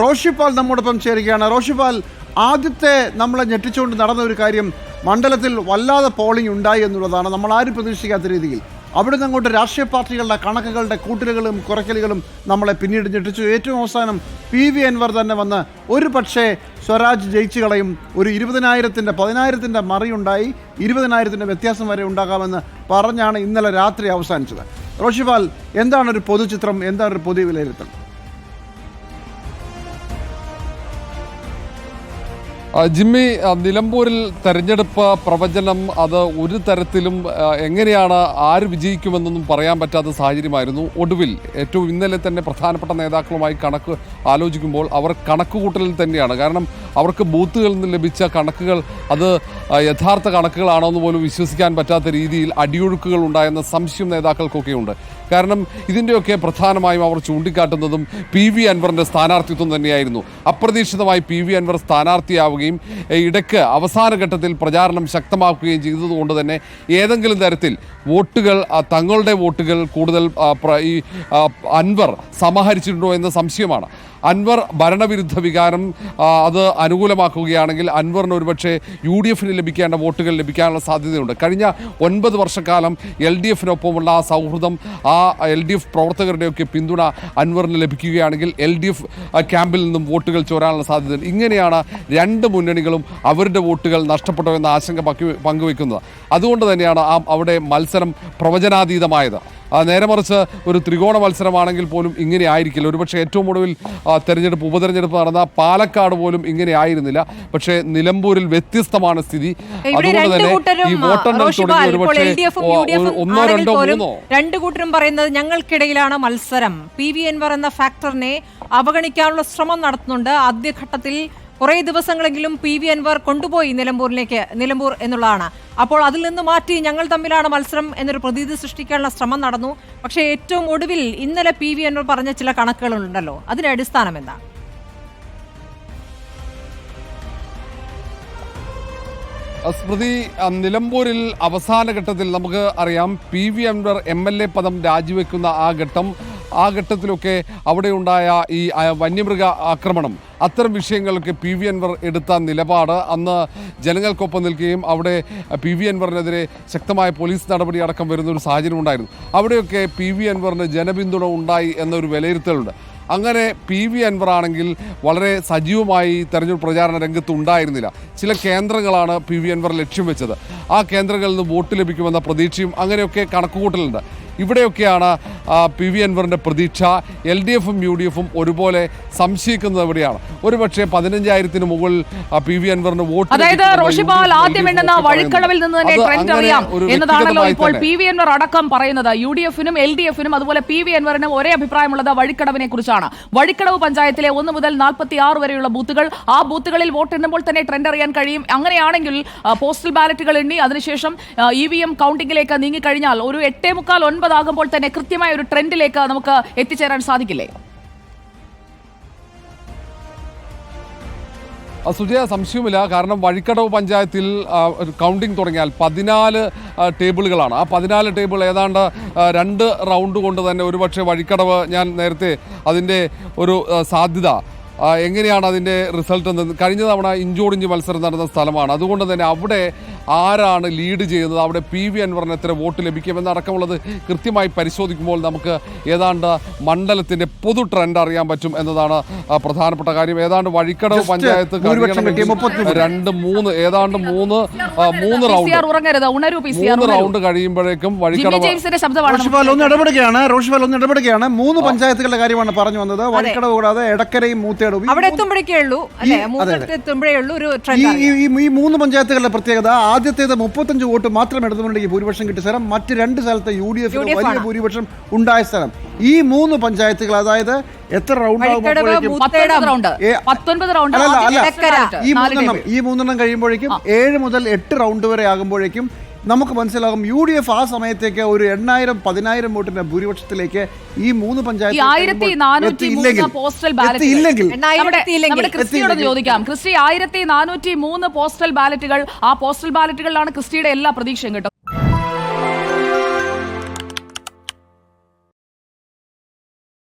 റോഷിപ്പാൽ നമ്മോടൊപ്പം ചേരുകയാണ്. റോഷിപ്പാൽ ആദ്യത്തെ നമ്മളെ ഞെട്ടിച്ചുകൊണ്ട് നടന്ന ഒരു കാര്യം മണ്ഡലത്തിൽ വല്ലാതെ പോളിംഗ് ഉണ്ടായി എന്നുള്ളതാണ്. നമ്മൾ ആരും പ്രതീക്ഷിക്കാത്ത രീതിയിൽ. അവിടെ നിന്ന് അങ്ങോട്ട് രാഷ്ട്രീയ പാർട്ടികളുടെ കണക്കുകളുടെ കൂട്ടലുകളും കുറയ്ക്കലുകളും നമ്മളെ പിന്നീട് ഞെട്ടിച്ചു. ഏറ്റവും അവസാനം പി വി അൻവർ തന്നെ വന്ന് ഒരു പക്ഷേ സ്വരാജ് ജയിച്ചു കളയും. ഒരു ഇരുപതിനായിരത്തിന്റെ പതിനായിരത്തിന്റെ മറിയുണ്ടായി. ഇരുപതിനായിരത്തിന്റെ വ്യത്യാസം വരെ ഉണ്ടാകാമെന്ന് പറഞ്ഞാണ് ഇന്നലെ രാത്രി അവസാനിച്ചത്. റോഷിപാൽ എന്താണ് ഒരു പൊതുചിത്രം? എന്താണ് ഒരു പൊതു വിലയിരുത്തൽ ജിമ്മി നിലമ്പൂരിൽ തെരഞ്ഞെടുപ്പ് പ്രവചനം അത് ഒരു തരത്തിലും എങ്ങനെയാണ് ആര് വിജയിക്കുമെന്നൊന്നും പറയാൻ പറ്റാത്ത സാഹചര്യമായിരുന്നു. ഒടുവിൽ ഏറ്റവും ഇന്നലെ തന്നെ പ്രധാനപ്പെട്ട നേതാക്കളുമായി കണക്ക് ആലോചിക്കുമ്പോൾ അവർ കണക്കുകൂട്ടലിൽ തന്നെയാണ്. കാരണം അവർക്ക് ബൂത്തുകളിൽ നിന്ന് ലഭിച്ച കണക്കുകൾ അത് യഥാർത്ഥ കണക്കുകളാണോ എന്ന് പോലും വിശ്വസിക്കാൻ പറ്റാത്ത രീതിയിൽ അടിയൊഴുക്കുകൾ ഉണ്ടായെന്ന സംശയം നേതാക്കൾക്കൊക്കെ ഉണ്ട് കാരണം ഇതിന്റെയൊക്കെ പ്രധാനമായും അവർ ചൂണ്ടിക്കാട്ടുന്നതും പി വി അൻവറിന്റെ സ്ഥാനാർത്ഥിത്വം തന്നെയായിരുന്നു. അപ്രതീക്ഷിതമായി പി വി അൻവർ സ്ഥാനാർത്ഥിയാവുകയും ഇടയ്ക്ക് അവസാന ഘട്ടത്തിൽ പ്രചാരണം ശക്തമാക്കുകയും ചെയ്തതുകൊണ്ട് തന്നെ ഏതെങ്കിലും തരത്തിൽ വോട്ടുകൾ തങ്ങളുടെ വോട്ടുകൾ കൂടുതൽ ഈ അൻവർ സമാഹരിച്ചിട്ടുണ്ടോ എന്ന സംശയമാണ്. അൻവർ ഭരണവിരുദ്ധ വികാരം അത് അനുകൂലമാക്കുകയാണെങ്കിൽ അൻവറിന് ഒരുപക്ഷെ യു ഡി എഫിന് ലഭിക്കേണ്ട വോട്ടുകൾ ലഭിക്കാനുള്ള സാധ്യതയുണ്ട്. കഴിഞ്ഞ ഒൻപത് വർഷക്കാലം എൽ ഡി എഫിനൊപ്പമുള്ള ആ സൗഹൃദം ആ എൽ ഡി എഫ് പ്രവർത്തകരുടെയൊക്കെ പിന്തുണ അൻവറിന് ലഭിക്കുകയാണെങ്കിൽ എൽ ഡി എഫ് ക്യാമ്പിൽ നിന്നും വോട്ടുകൾ ചോരാനുള്ള സാധ്യതയുണ്ട്. ഇങ്ങനെയാണ് രണ്ട് മുന്നണികളും അവരുടെ വോട്ടുകൾ നഷ്ടപ്പെട്ടോ എന്ന ആശങ്ക പങ്കു- പങ്കുവെക്കുന്നത്. അതുകൊണ്ട് തന്നെയാണ് ആ അവിടെ മത്സരം പ്രവചനാതീതമായത്. നേരെ മറിച്ച് ഒരു ത്രികോണ മത്സരമാണെങ്കിൽ പോലും ഇങ്ങനെ ആയിരിക്കില്ല. ഒരുപക്ഷെ ഏറ്റവും ഒടുവിൽ തെരഞ്ഞെടുപ്പ് ഉപതെരഞ്ഞെടുപ്പ് നടന്ന പാലക്കാട് പോലും ഇങ്ങനെ ആയിരുന്നില്ല. പക്ഷേ നിലമ്പൂരിൽ വ്യത്യസ്തമാണ് സ്ഥിതി. അതുകൊണ്ട് തന്നെ ഈ വോട്ടെണ്ണൽ തുടങ്ങി ഒരുപക്ഷെ ഒന്നോ രണ്ടോ മൂന്നോ. രണ്ടു കൂട്ടരും പറയുന്നത് ഞങ്ങൾക്കിടയിലാണ് മത്സരം. പി വി എൻവർ എന്ന ഫാക്ടറിനെ അവഗണിക്കാനുള്ള ശ്രമം നടത്തുന്നുണ്ട്. ആദ്യഘട്ടത്തിൽ കുറേ ദിവസങ്ങളെങ്കിലും പി വി അൻവർ കൊണ്ടുപോയി നിലമ്പൂരിലേക്ക് നിലമ്പൂർ എന്നുള്ളതാണ്. അപ്പോൾ അതിൽ നിന്ന് മാറ്റി ഞങ്ങൾ തമ്മിലാണ് മത്സരം എന്നൊരു പ്രതീതി സൃഷ്ടിക്കാനുള്ള ശ്രമം നടന്നു. പക്ഷേ ഏറ്റവും ഒടുവിൽ ഇന്നലെ പി വി അൻവർ പറഞ്ഞ ചില കണക്കുകളുണ്ടല്ലോ. അതിന്റെ അടിസ്ഥാനം എന്താണ് സ്മൃതി നിലമ്പൂരിൽ അവസാന ഘട്ടത്തിൽ നമുക്ക് അറിയാം P V Anvar M L A പദം രാജിവെക്കുന്ന ആ ഘട്ടം. ആ ഘട്ടത്തിലൊക്കെ അവിടെയുണ്ടായ ഈ വന്യമൃഗ ആക്രമണം. അത്തരം വിഷയങ്ങൾക്ക് പി വി അൻവർ എടുത്ത നിലപാട്. അന്ന് ജനങ്ങൾക്കൊപ്പം നിൽക്കുകയും അവിടെ പി വി അൻവറിനെതിരെ ശക്തമായ പോലീസ് നടപടി അടക്കം വരുന്ന ഒരു സാഹചര്യം ഉണ്ടായിരുന്നു. അവിടെയൊക്കെ പി വി അൻവറിന് ജനപിന്തുണ ഉണ്ടായി എന്നൊരു വിലയിരുത്തലുണ്ട്. അങ്ങനെ പി വി അൻവർ ആണെങ്കിൽ വളരെ സജീവമായി തെരഞ്ഞെടുപ്പ് പ്രചാരണ രംഗത്ത് ഉണ്ടായിരുന്നില്ല. ചില കേന്ദ്രങ്ങളാണ് പി വി അൻവർ ലക്ഷ്യം വെച്ചത്. ആ കേന്ദ്രങ്ങളിൽ നിന്ന് വോട്ട് ലഭിക്കുമെന്ന പ്രതീക്ഷയും അങ്ങനെയൊക്കെ കണക്കുകൂട്ടലുണ്ട്. ഇവിടെയൊക്കെയാണ് പി വി അൻവറിന്റെ പ്രതീക്ഷ. എൽ ഡി എഫും യു ഡി എഫും ഒരുപോലെ സംശയിക്കുന്നത് എവിടെയാണ്? ഒരുപക്ഷെ പതിനഞ്ചായിരത്തിന് മുകളിൽ പി വി അൻവറിന് വോട്ട് അതായത് റോഷിപാൽ ആദ്യം എണ്ണുന്ന വഴിക്കടവിൽ നിന്ന് തന്നെ ട്രെൻഡ് അറിയാം. എന്നതാണല്ലോ ഇപ്പോൾ. പി വി അൻവർ അടക്കം പറയുന്നത്. യു ഡി എഫിനും എൽ ഡി എഫിനും അതുപോലെ പി വി അൻവറിനും ഒരേ അഭിപ്രായമുള്ളത് വഴിക്കടവിനെ കുറിച്ചാണ്. വഴിക്കടവ് പഞ്ചായത്തിലെ ഒന്ന് മുതൽ നാൽപ്പത്തി ആറ് വരെയുള്ള ബൂത്തുകൾ. ആ ബൂത്തുകളിൽ വോട്ട് എണ്ണുമ്പോൾ തന്നെ ട്രെൻഡ് അറിയാൻ കഴിയും. അങ്ങനെയാണെങ്കിൽ പോസ്റ്റൽ ബാലറ്റുകൾ എണ്ണി അതിനുശേഷം ഇ വി എം കൗണ്ടിങ്ങിലേക്ക് നീങ്ങിക്കഴിഞ്ഞാൽ ഒരു എട്ടേ മുക്കാൽ ഒൻപതാകുമ്പോൾ തന്നെ കൃത്യമായ ഒരു ട്രെൻഡിലേക്ക് നമുക്ക് എത്തിച്ചേരാൻ സാധിക്കില്ലേ? സുജയ സംശയമില്ല കാരണം വഴിക്കടവ് പഞ്ചായത്തിൽ കൗണ്ടിങ് തുടങ്ങിയാൽ പതിനാല് ടേബിളുകളാണ്. ആ പതിനാല് ടേബിൾ ഏതാണ്ട് രണ്ട് റൗണ്ട് കൊണ്ട് തന്നെ ഒരുപക്ഷെ വഴിക്കടവ് ഞാൻ നേരത്തെ അതിന്റെ ഒരു സാധ്യത എങ്ങനെയാണ് അതിന്റെ റിസൾട്ട് എന്ന് കഴിഞ്ഞ തവണ ഇഞ്ചോടിഞ്ച് മത്സരം നടന്ന സ്ഥലമാണ്. അതുകൊണ്ട് തന്നെ അവിടെ ആരാണ് ലീഡ് ചെയ്യുന്നത് അവിടെ പി വി അൻവറിന് എത്ര വോട്ട് ലഭിക്കുമെന്നടക്കമുള്ളത് കൃത്യമായി പരിശോധിക്കുമ്പോൾ നമുക്ക് ഏതാണ്ട് മണ്ഡലത്തിന്റെ പൊതു ട്രെൻഡ് അറിയാൻ പറ്റും എന്നതാണ് പ്രധാനപ്പെട്ട കാര്യം. ഏതാണ്ട് വഴിക്കടവ് പഞ്ചായത്ത്. രണ്ട് മൂന്ന് ഏതാണ്ട് മൂന്ന് മൂന്ന് റൗണ്ട് മൂന്ന് റൗണ്ട് കഴിയുമ്പോഴേക്കും വഴിക്കടവ് ഒന്ന് ഇടപെടുകയാണ്. റോഷിപാൽ ഒന്ന് ഇടപെടുകയാണ്. മൂന്ന് പഞ്ചായത്തുകളുടെ കാര്യമാണ് പറഞ്ഞു വന്നത്. വഴിക്കടവ് കൂടാതെ എടക്കരയും മൂത്തേടും. അവിടെ എത്തുമ്പോഴേക്കേ ഉള്ളൂ. ഈ മൂന്ന് പഞ്ചായത്തുകളുടെ പ്രത്യേകത ആദ്യത്തേത് മുപ്പത്തഞ്ച് വോട്ട് മാത്രം എടുത്തുകൊണ്ടെങ്കിൽ ഭൂരിപക്ഷം കിട്ടിയ സ്ഥലം. മറ്റ് രണ്ട് സ്ഥലത്ത് യു ഡി എഫിന് വലിയ. ഭൂരിപക്ഷം ഉണ്ടായ സ്ഥലം. ഈ മൂന്ന് പഞ്ചായത്തുകൾ അതായത് എത്ര റൗണ്ട് ഈ മൂന്നെണ്ണം ഈ മൂന്നെണ്ണം കഴിയുമ്പോഴേക്കും ഏഴ് മുതൽ എട്ട് റൗണ്ട് വരെ ആകുമ്പോഴേക്കും നമുക്ക് മനസ്സിലാകും യു ഡി എഫ് ആ സമയത്തേക്ക് ഒരു എണ്ണായിരം പതിനായിരം വോട്ടിന്റെ ഭൂരിപക്ഷത്തിലേക്ക് ഈ മൂന്ന് പഞ്ചായത്തുകൾ പഞ്ചായത്ത്. ചോദിക്കാം. ക്രിസ്റ്റി ആയിരത്തി നാനൂറ്റി മൂന്ന് പോസ്റ്റൽ ബാലറ്റുകൾ ആ പോസ്റ്റൽ ബാലറ്റുകളിലാണ് ക്രിസ്റ്റിയുടെ എല്ലാ പ്രതീക്ഷയും കേട്ടോ.